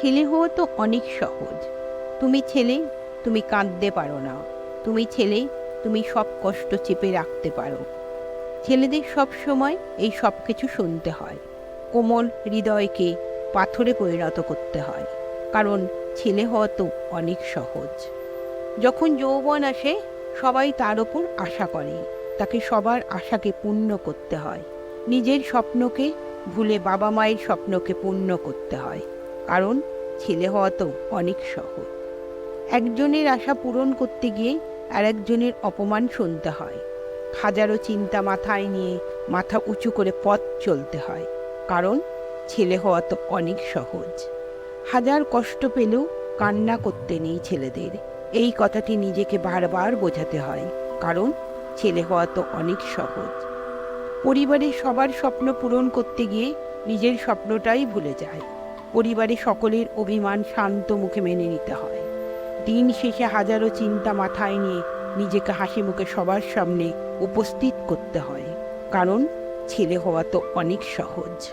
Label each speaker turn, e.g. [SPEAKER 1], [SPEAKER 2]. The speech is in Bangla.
[SPEAKER 1] ছেলে হওয়া তো অনেক সহজ। তুমি ছেলে, তুমি কাঁদতে পারো না। তুমি ছেলে, তুমি সব কষ্ট চেপে রাখতে পারো। ছেলেদের সব সময় এই সব কিছু শুনতে হয়। কোমল হৃদয়কে পাথরে পরিণত করতে হয়। কারণ ছেলে হওয়া তো অনেক সহজ। যখন যৌবন আসে, সবাই তার ওপর আশা করে। তাকে সবার আশাকে পূর্ণ করতে হয়। নিজের স্বপ্নকে ভুলে বাবা মায়ের স্বপ্নকে পূর্ণ করতে হয়। কারণ ছেলে হওয়া তো অনেক সহজ। একজনের আশা পূরণ করতে গিয়ে আরেকজনের অপমান শুনতে হয়। হাজারো চিন্তা মাথায় নিয়ে মাথা উঁচু করে পথ চলতে হয়, কারণ ছেলে হওয়া তো অনেক সহজ। হাজার কষ্ট পেলেও কান্না করতে নেই ছেলেদের। এই কথাটি নিজেকে বারবার বোঝাতে হয়, কারণ ছেলে হওয়া তো অনেক সহজ। পরিবারের সবার স্বপ্ন পূরণ করতে গিয়ে নিজের স্বপ্নটাই ভুলে যায়। পরিবারে সকলের অভিমান শান্ত মুখে মেনে নিতে হয়। দিন শেষে হাজারো চিন্তা মাথায় নিয়ে নিজেকে হাসি মুখে সবার সামনে উপস্থিত করতে হয়। কারণ ছেলে হওয়া তো অনেক সহজ।